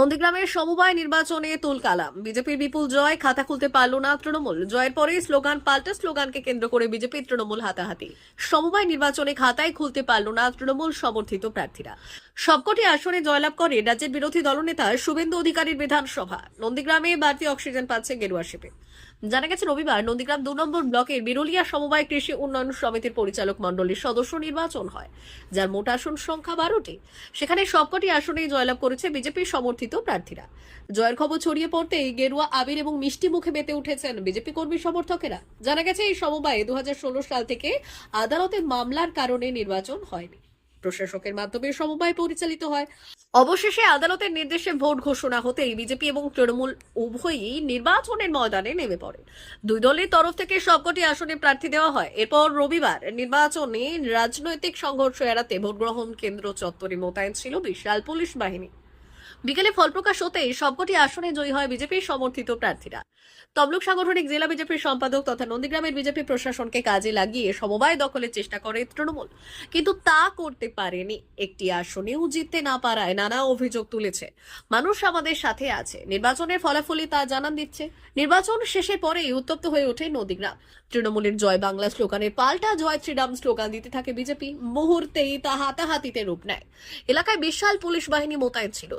নন্দীগ্রামের সমবায় নির্বাচনে তুল কালাম। বিজেপির বিপুল জয়, খাতা খুলতে পারল না তৃণমূল। জয়ের পরে স্লোগান পাল্টা স্লোগানকে কেন্দ্র করে বিজেপি তৃণমূল হাতাহাতি। সমবায় নির্বাচনে খাতায় খুলতে পারল না তৃণমূল সমর্থিত প্রার্থীরা। সবকটি আসনে জয়লাভ করে রাজ্যের বিরোধী দলনেতা শুভেন্দু অধিকারীর বিধানসভা। নন্দীগ্রামে বাড়তি অক্সিজেন পাচ্ছে গেরুয়া শিপে জানা গেছে, রবিবার নন্দীগ্রাম দু নম্বর ব্লকের বিরুলিয়া সমবায় কৃষি উন্নয়ন সমিতির পরিচালক মণ্ডলীর সদস্য নির্বাচন হয়, যার মোট আসন সংখ্যা বারোটি। সেখানে সবকটি আসনেই জয়লাভ করেছে বিজেপির সমর্থিত প্রার্থীরা। জয়ের খবর ছড়িয়ে পড়তেই গেরুয়া, আবির এবং মিষ্টি মুখে মেতে উঠেছেন বিজেপি কর্মী সমর্থকেরা। জানা গেছে, এই সমবায়ে দু হাজার ষোলো সাল থেকে আদালতে মামলার কারণে নির্বাচন হয়নি। প্রশাসকের মাধ্যমে সমবায় পরিচালিত হয়। অবশেষে আদালতের নির্দেশে ভোট ঘোষণা হতেই বিজেপি এবং তৃণমূল উভয়ই নির্বাচনের ময়দানে নেমে পড়ে। দুই দলের তরফ থেকে সবকটি আসনে প্রার্থী দেওয়া হয়। এরপর রবিবার নির্বাচনে রাজনৈতিক সংঘর্ষ এড়াতে ভোটগ্রহণ কেন্দ্র চত্বরে মোতায়েন ছিল বিশাল পুলিশ বাহিনী। বিকেলে ফলপ্রকাশ হতেই সবকটি আসনে জয়ী হয় বিজেপির সমর্থিত প্রার্থীরা। তমলুক সাংগঠনিক জেলা বিজেপির সম্পাদক তথা নন্দীগ্রামের বিজেপি প্রশাসনকে কাজে লাগিয়ে সমবায় দখলের চেষ্টা করে তৃণমূল। কিন্তু তা করতে পারেনি। একটি আসনেও জিততে না পারায় নানা অভিযোগ তুলেছে। মানুষ আমাদের সাথে আছে। নির্বাচনের ফলাফলই তা জানান দিচ্ছে। নির্বাচন শেষের পরেই উত্তপ্ত হয়ে ওঠে নদীগ্রাম তৃণমূলের জয় বাংলা স্লোগানের পাল্টা জয় শ্রীরাম স্লোগান দিতে থাকে বিজেপি। মুহূর্তেই তা হাতাহাতিতে রূপ নেয়। এলাকায় বিশাল পুলিশ বাহিনী মোতায়েন ছিল।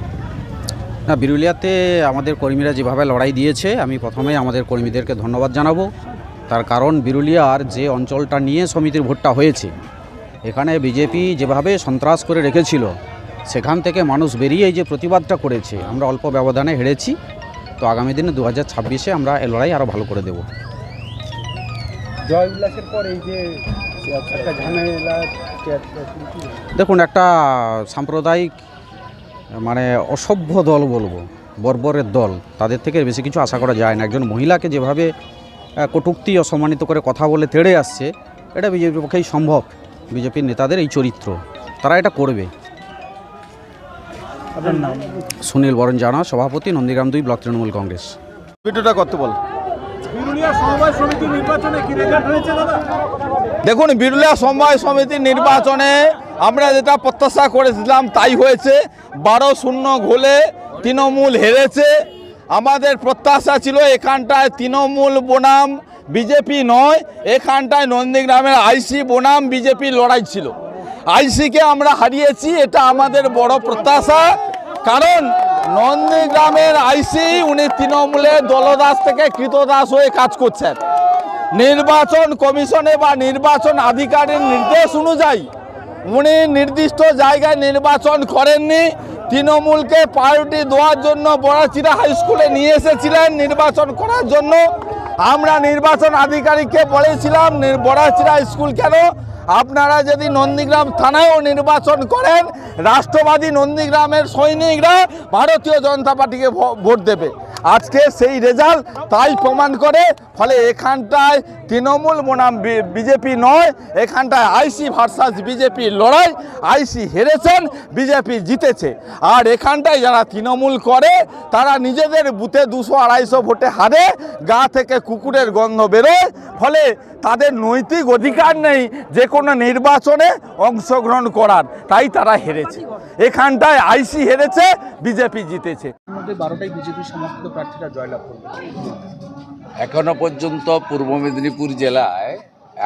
না বিরুলিয়াতে আমাদের কর্মীরা যেভাবে লড়াই দিয়েছে আমি প্রথমে আমাদের কর্মীদেরকে ধন্যবাদ জানাব। তার কারণ বিরুলিয়ার যে অঞ্চলটা নিয়ে সমিতির ভোটটা হয়েছে এখানে বিজেপি যেভাবে সন্ত্রাস করে রেখেছিল সেখান থেকে মানুষ বেরিয়ে এই যে প্রতিবাদটা করেছে আমরা অল্প ব্যবধানে হেরেছি। তো আগামী দিনে দু হাজার ছাব্বিশে আমরা এই লড়াই আরও ভালো করে দেব। জয় উল্লাসের পর এই যে দেখুন একটা সাম্প্রদায়িক মানে অসভ্য দল বলব বর্বরের দল। তাদের থেকে বেশি কিছু আশা করা যায় না। একজন মহিলাকে যেভাবে কটূক্তি অসম্মানিত করে কথা বলে তেড়ে আসছে এটা বিজেপির পক্ষেই সম্ভব। বিজেপির নেতাদের এই চরিত্র তারা এটা করবে। সুনীল বরণ জানা সভাপতি নন্দীগ্রাম দুই ব্লক তৃণমূল কংগ্রেস। ভিডিওটা করতে বল? দেখুন বিরুলিয়া সমবায় সমিতির নির্বাচনে আমরা যেটা প্রত্যাশা করেছিলাম তাই হয়েছে। বারো শূন্য গোলে তৃণমূল হেরেছে। আমাদের প্রত্যাশা ছিল এখানটায় তৃণমূল বনাম, বিজেপি নয়, এখানটায় নন্দীগ্রামের আইসি বনাম বিজেপির লড়াই ছিল। আইসিকে আমরা হারিয়েছি, এটা আমাদের বড় প্রত্যাশা। কারণ নন্দীগ্রামের আইসি, উনি তৃণমূলের দলদাস থেকে কৃতদাস হয়ে কাজ করছেন। নির্বাচন কমিশনে বা নির্বাচন আধিকারের নির্দেশ অনুযায়ী উনি নির্দিষ্ট জায়গায় নির্বাচন করেননি। তৃণমূলকে প্রায়োরিটি দেওয়ার জন্য বড়াচিরা হাই স্কুলে নিয়ে এসেছিলেন নির্বাচন করার জন্য। আমরা নির্বাচন আধিকারিককে বলেছিলাম বড়াচিরা স্কুল কেন? আপনারা যদি নন্দীগ্রাম থানায়ও নির্বাচন করেন, রাষ্ট্রবাদী নন্দীগ্রামের সৈনিকরা ভারতীয় জনতা পার্টিকে ভোট দেবে। আজকে সেই রেজাল্ট তাই প্রমাণ করে, ফলে এখানটায় তৃণমূল বনাম বিজেপি নয়, এখানটায় আইসি ভার্সাস বিজেপি লড়াই, আইসি হেরেছেন, বিজেপি জিতেছে। আর এখানটায় যারা তৃণমূল করে, তারা নিজেদের বুথে দুশো আড়াইশো ভোটে হারে, গা থেকে কুকুরের গন্ধ বেরোয়, ফলে তাদের নৈতিক অধিকার নেই যে কোনো নির্বাচনে অংশগ্রহণ করার, তাই তারা হেরেছে। এখানটায় আইসি হেরেছে, বিজেপি জিতেছে। বারোটাই বিজেপি সমর্থিত প্রার্থীরা জয়লাভ করবে। এখনও পর্যন্ত পূর্ব মেদিনীপুর জেলায়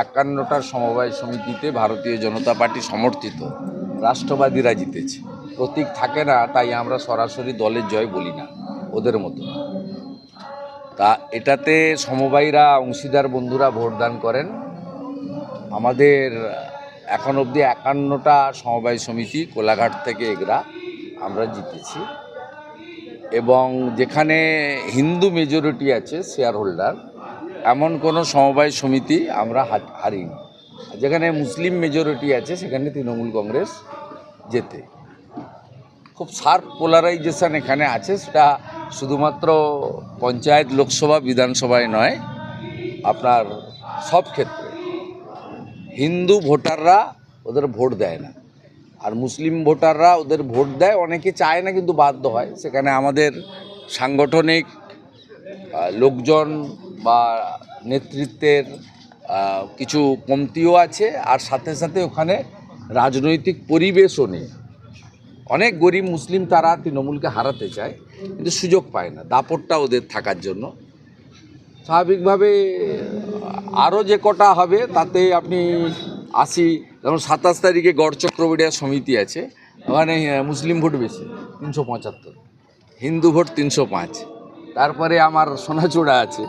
একান্নটার সমবায় সমিতিতে ভারতীয় জনতা পার্টি সমর্থিত। রাষ্ট্রবাদীরা জিতেছে। প্রতীক থাকে না, তাই আমরা সরাসরি দলের জয় বলি না, ওদের মতো। তা এটাতে সমবায়ীরা, অংশীদার বন্ধুরা ভোটদান করেন। আমাদের এখন অবধি একান্নটা সমবায় সমিতি, কোলাঘাট থেকে এগরা, আমরা জিতেছি। এবং যেখানে হিন্দু মেজরিটি আছে শেয়ার হোল্ডার এমন কোনো সমবায় সমিতি আমরা হারিনি। যেখানে মুসলিম মেজরিটি আছে, সেখানে তৃণমূল কংগ্রেস যেতে খুব শার্প পোলারাইজেশন এখানে আছে, সেটা শুধুমাত্র পঞ্চায়েত লোকসভা, বিধানসভায় নয়, আপনার সব ক্ষেত্রে। হিন্দু ভোটাররা ওদের ভোট দেয় না। আর মুসলিম ভোটাররা ওদের ভোট দেয়। অনেকে চায় না কিন্তু বাধ্য হয়। সেখানে আমাদের সাংগঠনিক লোকজন বা নেতৃত্বের কিছু কমতিও আছে। আর সাথে সাথে ওখানে রাজনৈতিক পরিবেশও নেই। অনেক গরিব মুসলিম তারা তৃণমূলকে হারাতে চায়, কিন্তু সুযোগ পায় না। দাপটটা ওদের থাকার জন্য। স্বাভাবিকভাবে আরও যে কটা হবে, তাতে আপনি আসি যেমন সাতাশ তারিখে গড় চক্রবর্তী সমিতি আছে ওখানে মুসলিম ভোট বেশি তিনশো পঁচাত্তর। হিন্দু ভোট তিনশো পাঁচ। তারপরে আমার সোনাচূড়া আছে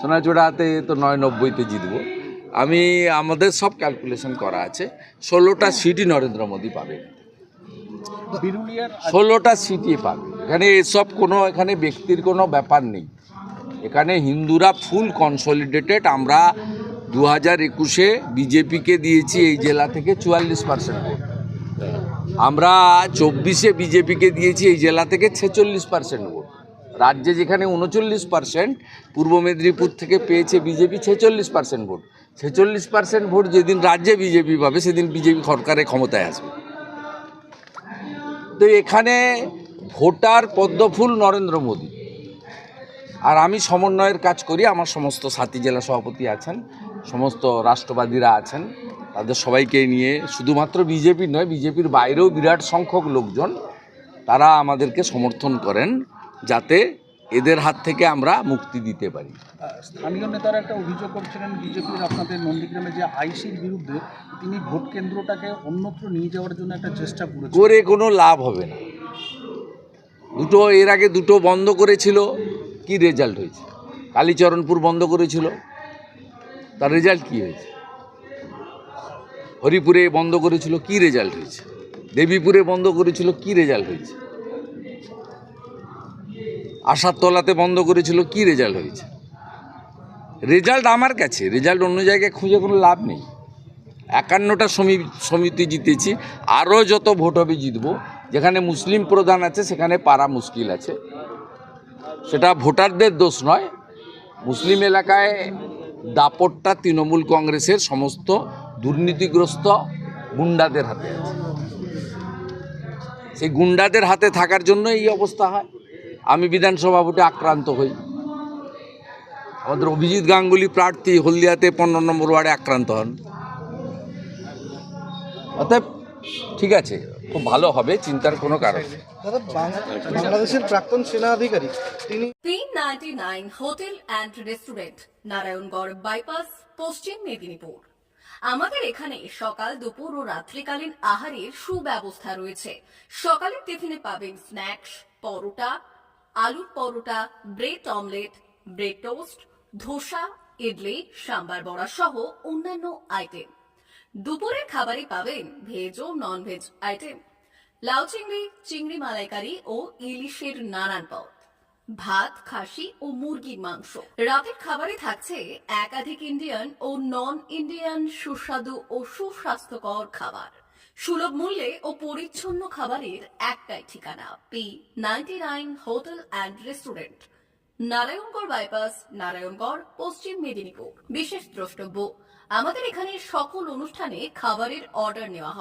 সোনাচূড়াতে তো নয় নব্বইতে জিতবো। আমি আমাদের সব ক্যালকুলেশন করা আছে ষোলোটা সিটই নরেন্দ্র মোদী পাবে। ষোলোটা সিটই পাবে। এখানে এসব কোনো এখানে ব্যক্তির কোনো ব্যাপার নেই। এখানে হিন্দুরা ফুল কনসলিডেটেড আমরা দু হাজার একুশে বিজেপিকে দিয়েছি এই জেলা থেকে চুয়াল্লিশ পার্সেন্ট ভোট। আমরা চব্বিশে বিজেপিকে দিয়েছি এই জেলা থেকে ছেচল্লিশ পার্সেন্ট ভোট। রাজ্যে যেখানে উনচল্লিশ পার্সেন্ট পূর্ব মেদিনীপুর থেকে পেয়েছে বিজেপি ছেচল্লিশ পার্সেন্ট ভোট। ছেচল্লিশ পার্সেন্ট ভোট যেদিন রাজ্যে বিজেপি পাবে, সেদিন বিজেপি সরকারে ক্ষমতায় আসবে। তো এখানে ভোটার পদ্মফুল নরেন্দ্র মোদী। আর আমি সমন্বয়ের কাজ করি, আমার সমস্ত সাথী জেলা সভাপতি আছেন। সমস্ত রাষ্ট্রবাদীরা আছেন তাদের সবাইকে নিয়ে শুধুমাত্র বিজেপি নয় বিজেপির বাইরেও বিরাট সংখ্যক লোকজন তারা আমাদেরকে সমর্থন করেন যাতে এদের হাত থেকে আমরা মুক্তি দিতে পারি। স্থানীয় নেতারা একটা অভিযোগ করছিলেন বিজেপির আপনাদের নন্দীগ্রামে যে আইসির বিরুদ্ধে তিনি ভোট কেন্দ্রটাকে অন্যত্র নিয়ে যাওয়ার জন্য একটা চেষ্টা করেছেন। করে কোনো লাভ হবে না। দুটো এর আগে দুটো বন্ধ করেছিল কি রেজাল্ট হয়েছে? কালীচরণপুর বন্ধ করেছিল তার রেজাল্ট কি হয়েছে? হরিপুরে বন্ধ করেছিল, কি রেজাল্ট হয়েছে? দেবীপুরে বন্ধ করেছিল, কি রেজাল্ট হয়েছে? আশারতলাতে বন্ধ করেছিল, কি রেজাল্ট হয়েছে? রেজাল্ট আমার কাছে রেজাল্ট অন্য জায়গায় খুঁজে কোনো লাভ নেই। একান্নটা সমি- সমিতি জিতেছি, আরও যত ভোট হবে জিতবো, যেখানে মুসলিম প্রধান আছে, সেখানে পারা মুশকিল আছে। সেটা ভোটারদের দোষ নয়, মুসলিম এলাকায় দাপটটা তৃণমূল কংগ্রেসের সমস্ত দুর্নীতিগ্রস্ত গুন্ডাদের হাতে আছে। সেই গুন্ডাদের হাতে থাকার জন্য এই অবস্থা হয়। আমি বিধানসভা ভোটে আক্রান্ত হই। আমাদের অভিজিৎ গাঙ্গুলি প্রার্থী হলদিয়াতে পনেরো নম্বর ওয়ার্ডে আক্রান্ত হন। অতএব ঠিক আছে। খুব ভালো হবে চিন্তার কোনো কারণ বাংলাদেশের প্রাক্তন সেনা আধিকারিক তিনি তিন ninety nine hotel and restaurant Narayangarh bypass Paschim Medinipur. আমাদের এখানে সকাল দুপুর ও রাত্রিকালীন আহারের সুব্যবস্থা রয়েছে। সকালের টিফিনে পাবেন স্ন্যাক্স পরোটা আলুর paratha bread omelette bread toast dosa idli sambar vada সহ অন্যান্য আইটেম। দুপুরের খাবারে পাবেন ভেজ ও নন ভেজ আইটেম লাউ চিংড়ি চিংড়ি মালাইকারি ও ইলিশের নানান পদ। ভাত, খাসি ও মুরগির মাংস। রাতের খাবারে থাকছে একাধিক ইন্ডিয়ান ও নন ইন্ডিয়ান সুস্বাদু ও সুস্বাস্থ্যকর খাবার। সুলভ মূল্যে ও পরিচ্ছন্ন খাবারের একটাই ঠিকানা P ninety nine hotel and restaurant Narayangarh bypass Narayangarh, Paschim Medinipur. বিশেষ দ্রষ্টব্য আমাদের এখানে সকল অনুষ্ঠানে খাবারের অর্ডার নেওয়া হয়।